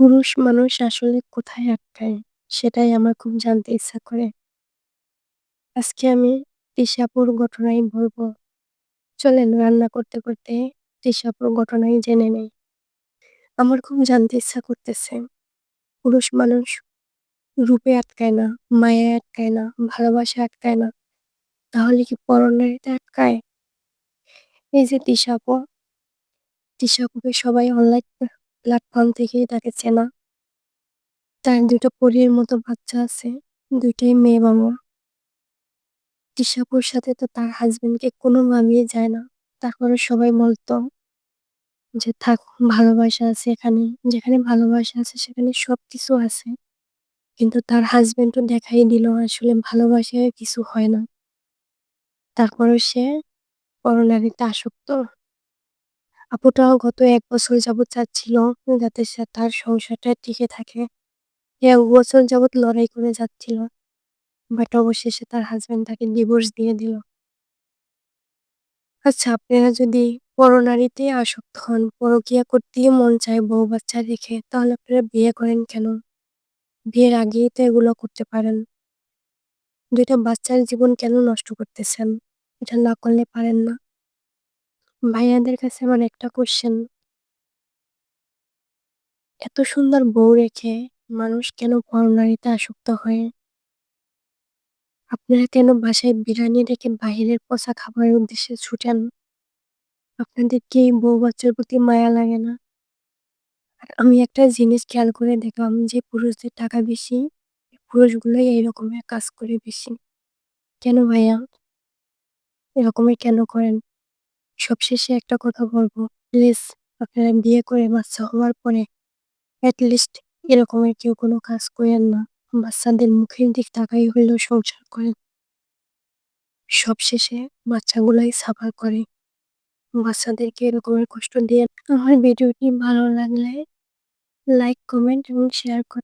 পুরুষ মানুষ আসলে কোথায় আটকায়? সেটাই আমার খুব জানতে ইচ্ছা করে। আজকে আমি তিশাপুর ঘটনাই বলব। চলেন রান্না করতে, করতে তিশাপুর ঘটনাই জেনে নেই। আমার খুব জানতে ইচ্ছা করতেছে। পুরুষ মানুষ রূপে আটকায় না, মায়ায় আটকায় না, ভালোবাসা আটকায় না। তাহলে কি পরনারীতে আটকায়? এই যে আপু, তিশা সবাই অনলাইন প্ল্যাটফর্ম থেকেই তাকে চেনা। তার দুটো পরীর মতো বাচ্চা আছে। দুইটাই মেয়ে বাবা। তিশা সাথে তো তার হাসব্যান্ডকে কোনোভাবেই যায় না। তারপরে সবাই বলতো যে, থাক, ভালোবাসা আছে এখানে। যেখানে ভালোবাসা আছে সেখানে সবকিছু আছে। কিন্তু তার হাসব্যান্ডও দেখাই দিল, আসলে ভালোবাসায় কিছু হয় না। তারপরেও সে পরনারীতে আসক্ত। আপুটাও গত এক বছর যাবৎ চাচ্ছিল যাতে সে তার সংসারটা টিকে থাকে। ১ বছর যাবৎ লড়াই করে যাচ্ছিল। বাট অবশেষে তার হাসব্যান্ড তাকে ডিভোর্স দিয়ে দিল। আচ্ছা আপনারা যদি পরনারীতে আসক্ত হন, পরকীয়া করতেই মন চায় বউ বাচ্চা রেখে, তাহলে আপনারা বিয়ে করেন কেন? বিয়ের আগেই তো এগুলো করতে পারেন। দুইটা বাচ্চার জীবন কেন নষ্ট করতেছেন? এটা না করলে পারেন না? ভাইয়াদের কাছে আমার একটা কোয়েশ্চেন এত সুন্দর বউ রেখে মানুষ কেন পরনারীতে আসক্ত হয়? আপনারা কেন বাসায় বিরিয়ানি রেখে বাহিরের পচা খাবারের উদ্দেশ্যে ছুটেন? আপনাদের কি বউ বাচ্চার প্রতি মায়া লাগে না? আর আমি একটা জিনিস খেয়াল করে দেখলাম যে পুরুষদের টাকা বেশি, পুরুষগুলোই এই রকমের কাজ করে বেশি। কেন ভাইয়া? এরকমই কেন করেন? সবশেষে একটা কথা বলব প্লিজ আপনারা বিয়ে করে বাচ্চা হওয়ার পরে এট লিস্ট এরকমের কেউ কোনো কাজ করেন না। বাচ্চাদের মুখের দিক তাকাই হইলেও সংসার করেন। সবশেষে বাচ্চাগুলাই সাফার করে। বাচ্চাদেরকে এরকমের কষ্ট দিয়েন আমার ভিডিওটি ভালো লাগলে লাইক, কমেন্ট এবং শেয়ার কর